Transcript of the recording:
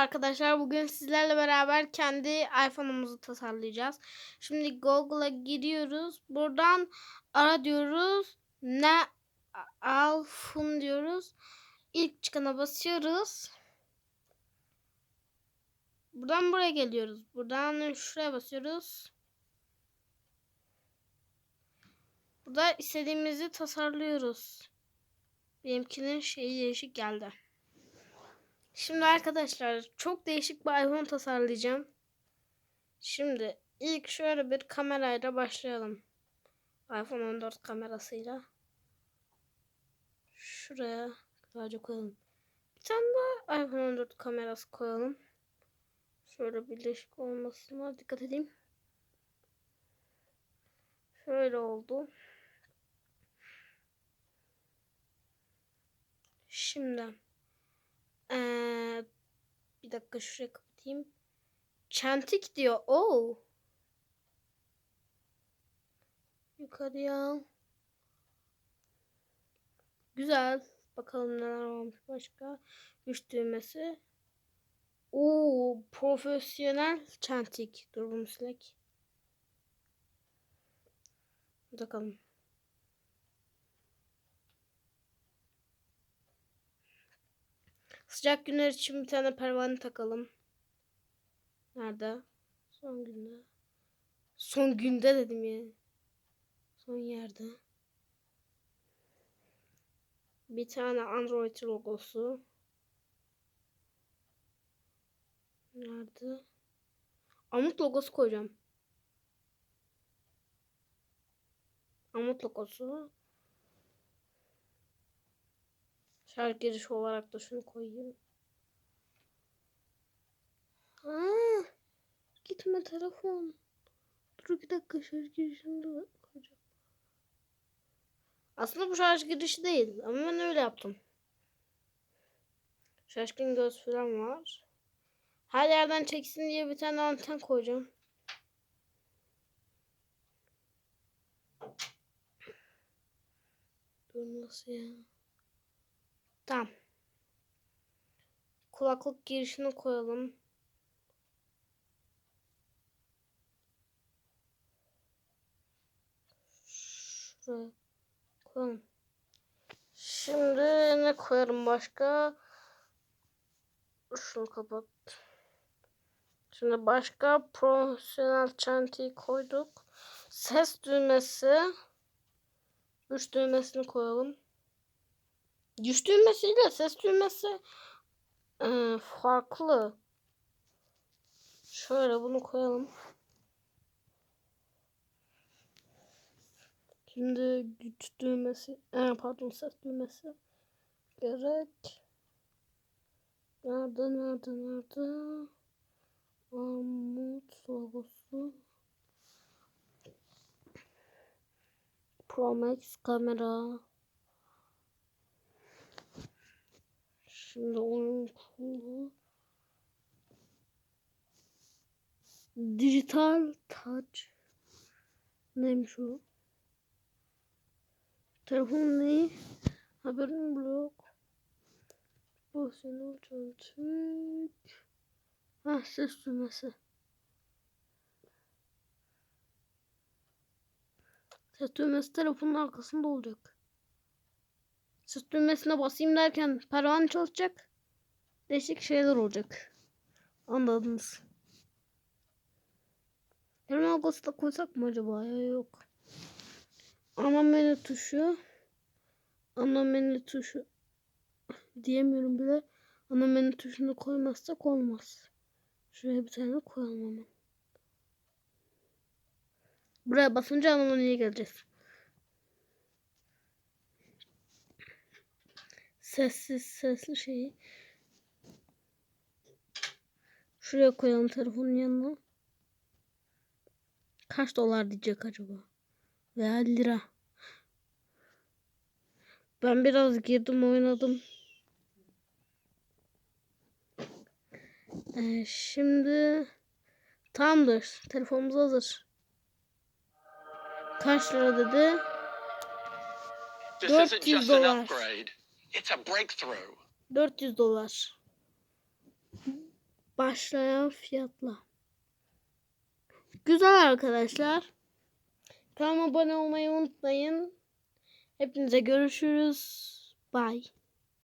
Arkadaşlar bugün sizlerle beraber kendi iPhone'umuzu tasarlayacağız. Şimdi Google'a giriyoruz. Buradan ara diyoruz. Ne iPhone diyoruz. İlk çıkana basıyoruz. Buradan buraya geliyoruz. Buradan şuraya basıyoruz. Burada istediğimizi tasarlıyoruz. Benimkinin şeyi değişik geldi. Şimdi arkadaşlar çok değişik bir iPhone tasarlayacağım. Şimdi ilk şöyle bir kamerayla başlayalım. iPhone 14 kamerasıyla. Şuraya sadece koyalım. Bir tane daha iPhone 14 kamerası koyalım. Şöyle birleşik olmasına dikkat edeyim. Şöyle oldu. Şimdi bir dakika şuraya kapatayım. Çentik diyor. Oo. Yukarıya. Güzel. Bakalım neler varmış başka. Güç düğmesi. Oo, profesyonel çentik. Dur bunu silek. Bakalım. Sıcak günler için bir tane pervane takalım. Nerede? Son günde. Son günde dedim ya. Son yerde. Bir tane Android logosu. Nerede? Amut logosu koyacağım. Amut logosu. Şarj girişi olarak da şunu koyayım. Aa, gitme telefon. Dur bir dakika şarj girişini de koyacağım. Aslında bu şarj girişi değil ama ben öyle yaptım. Şaşkın göz falan var. Her yerden çeksin diye bir tane anten koyacağım. Dur nasıl ya? Tamam. Kulaklık girişini koyalım. Şuraya koyalım. Şimdi ne koyarım başka? Şunu kapat. Şimdi başka profesyonel çantayı koyduk. Ses düğmesi. Üç düğmesini koyalım. Güç düğmesiyle ses düğmesi e, farklı. Şöyle bunu koyalım. Şimdi güç düğmesi, e, pardon ses düğmesi gerek. Nerede, nerede, nerede? Amut logosu. Pro Max kamera. Şimdi onun kolu dijital touch neymiş o? Telefon neyi? Haberim blok. Bu senin çantık. Ha ses düğmesi. Ses düğmesi telefonun arkasında olacak. Ses düğmesine basayım derken pervane çalışacak. Değişik şeyler olacak. Anladınız. Logosu da koysak mı acaba ya yok. Ana menü tuşu. Ana menü tuşu. Diyemiyorum bile. Ana menü tuşunu koymazsak olmaz. Şuraya bir tane koyalım hemen. Buraya basınca ana menüye geleceğiz. Sessiz sesli şeyi şuraya koyalım telefonun yanına. Kaç dolar diyecek acaba? Veya lira. Ben biraz girdim oynadım. Ee, şimdi tamamdır. Telefonumuz hazır. Kaç lira dedi? 400 dolar. It's a breakthrough. 400 dolar. başlayan fiyatla. Güzel arkadaşlar. Kanalıma abone olmayı unutmayın. Hepinize görüşürüz. Bye.